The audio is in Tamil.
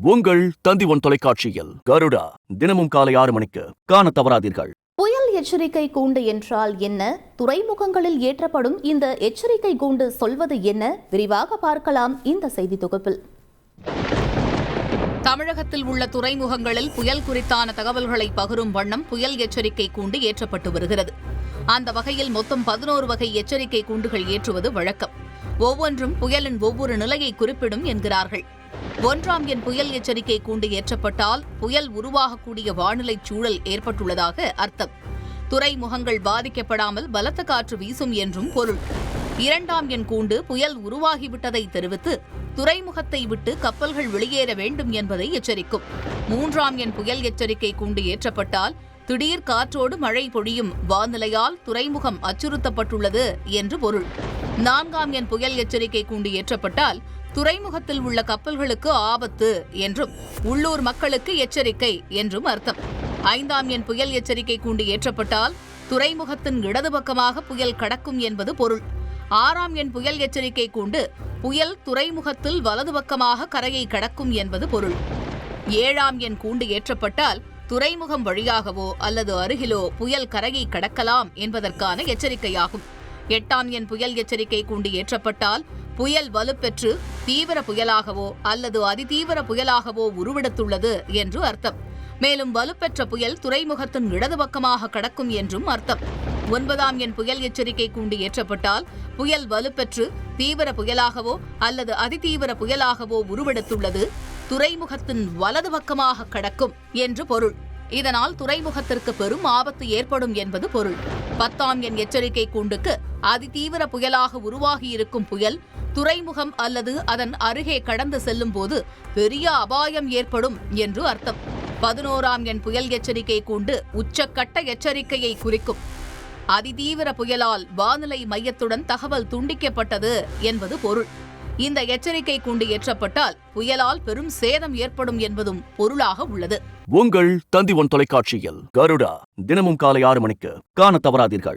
உங்கள் தந்தி ஒன் தொலைக்காட்சியில் கருடா தினமும் காலை ஆறு மணிக்கு காண தவறாதீர்கள். புயல் எச்சரிக்கை கூண்டு என்றால் என்ன? துறைமுகங்களில் ஏற்றப்படும் இந்த எச்சரிக்கை கூண்டு சொல்வது என்ன? விரிவாக பார்க்கலாம் இந்த செய்தி தொகுப்பில். தமிழகத்தில் உள்ள துறைமுகங்களில் புயல் குறித்தான தகவல்களை பகிரும் வண்ணம் புயல் எச்சரிக்கை கூண்டு ஏற்றப்பட்டு வருகிறது. அந்த வகையில் மொத்தம் பதினோரு வகை எச்சரிக்கை கூண்டுகள் ஏற்றுவது வழக்கம். ஒவ்வொன்றும் புயலின் ஒவ்வொரு நிலையை குறிப்பிடும் என்கிறார்கள். ஒன்றாம் எண் புயல் எச்சரிக்கை கூண்டு ஏற்றப்பட்டால் புயல் உருவாகக்கூடிய வானிலை சூழல் ஏற்பட்டுள்ளதாக அர்த்தம். துறைமுகங்கள் பாதிக்கப்படாமல் பலத்த காற்று வீசும் என்றும் பொருள். இரண்டாம் எண் கூண்டு புயல் உருவாகிவிட்டதை தெரிவித்து துறைமுகத்தை விட்டு கப்பல்கள் வெளியேற வேண்டும் என்பதை எச்சரிக்கும். மூன்றாம் எண் புயல் எச்சரிக்கை கூண்டு ஏற்றப்பட்டால் திடீர் காற்றோடு மழை பொழியும் வானிலையால் துறைமுகம் அச்சுறுத்தப்பட்டுள்ளது என்று பொருள். நான்காம் எண் புயல் எச்சரிக்கை கூண்டு ஏற்றப்பட்டால் துறைமுகத்தில் உள்ள கப்பல்களுக்கு ஆபத்து என்றும் உள்ளூர் மக்களுக்கு எச்சரிக்கை என்றும் அர்த்தம். ஐந்தாம் எண் புயல் எச்சரிக்கை கூண்டு ஏற்றப்பட்டால் துறைமுகத்தின் இடது பக்கமாக புயல் கடக்கும் என்பது பொருள். ஆறாம் எண் புயல் எச்சரிக்கை கூண்டு புயல் துறைமுகத்தில் வலது பக்கமாக கரையை கடக்கும் என்பது பொருள். ஏழாம் எண் கூண்டு ஏற்றப்பட்டால் துறைமுகம் வழியாகவோ அல்லது அருகிலோ புயல் கரையை கடக்கலாம் என்பதற்கான எச்சரிக்கையாகும். எட்டாம் எண் புயல் எச்சரிக்கை கூண்டு ஏற்றப்பட்டால் புயல் வலுப்பெற்று தீவிர புயலாகவோ அல்லது அதிதீவிர புயலாகவோ உருவெடுத்துள்ளது என்று அர்த்தம். மேலும் வலுப்பெற்ற புயல் துறைமுகத்தின் இடது பக்கமாக கடக்கும் என்றும் அர்த்தம். ஒன்பதாம் எண் புயல் எச்சரிக்கை கூண்டு ஏற்றப்பட்டால் புயல் வலுப்பெற்று தீவிர புயலாகவோ அல்லது அதிதீவிர புயலாகவோ உருவெடுத்துள்ளது துறைமுகத்தின் வலது பக்கமாக கடக்கும் என்று பொருள். இதனால் துறைமுகத்திற்கு பெரும் ஆபத்து ஏற்படும் என்பது பொருள். பத்தாம் எண் எச்சரிக்கை கூண்டுக்கு அதிதீவிர புயலாக உருவாகியிருக்கும் புயல் துறைமுகம் அல்லது அதன் அருகே கடந்து செல்லும் போது பெரிய அபாயம் ஏற்படும் என்று அர்த்தம். பதினோராம் எண் புயல் எச்சரிக்கை கூண்டு உச்சக்கட்ட எச்சரிக்கையை குறிக்கும். அதிதீவிர புயலால் வானிலை மையத்துடன் தகவல் துண்டிக்கப்பட்டது என்பது பொருள். இந்த எச்சரிக்கை கூண்டு ஏற்றப்பட்டால் புயலால் பெரும் சேதம் ஏற்படும் என்பதும் பொருளாக உள்ளது. உங்கள் தந்தி ஒன் தொலைக்காட்சியில் கருடா தினமும் காலை ஆறு மணிக்கு காண தவறாதீர்கள்.